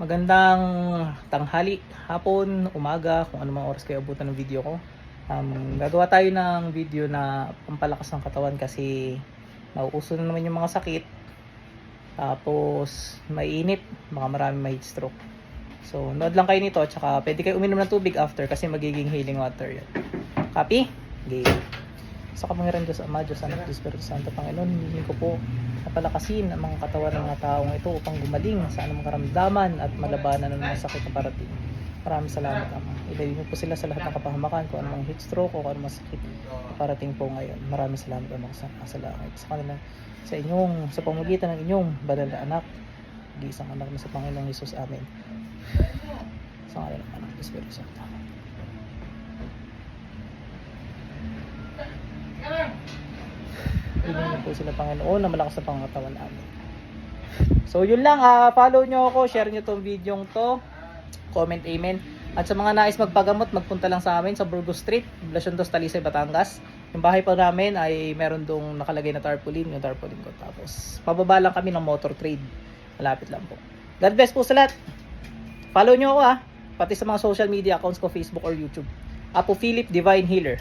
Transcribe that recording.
Magandang tanghali, hapon, umaga, kung ano mang oras kayo abutan ng video ko. Um, gagawa tayo ng video na pampalakas ng katawan kasi nauuso na naman yung mga sakit. Tapos, mainit, baka marami may heat stroke. So, nood lang kayo nito, tsaka pwede kayo uminom ng tubig after kasi magiging healing water yun. Copy? Game. Sa kapangyarihan Diyos Ama, Diyos Anak, Diyos Espiritu Santo, Panginoon, hindi ko po napalakasin ang mga katawan ng mga taong ito upang gumaling sa anumang karamdaman at malabanan ng mga sakit na parating. Maraming salamat, Ama. Ilayin niyo po sila sa lahat ng kapahamakan kung anumang heat stroke o kung anumang sakit na parating po ngayon. Maraming salamat, Ama, sa, sa langit. Sa kanila, sa inyong, sa pamagitan ng inyong banal na anak, isang anak na sa Panginoong Yesus. Amen. Sa kanila anak, Espiritu Santo. Hindi niyo po sila Panginoon na malakas sa pangatawan namin. So yun lang, ah, follow nyo ako, share nyo tong video to, comment amen. At sa mga nais magpagamot, magpunta lang sa amin sa Burgos Street, Blasyon dos Talisay, Batangas. Yung bahay pa namin ay meron dong nakalagay na tarpaulin, yung tarpaulin ko. Tapos pababa lang kami ng motor trade. Malapit lang po. God bless po sa lahat. Follow nyo ako ah, pati sa mga social media accounts ko, Facebook or YouTube. Apo Philip Divine Healer.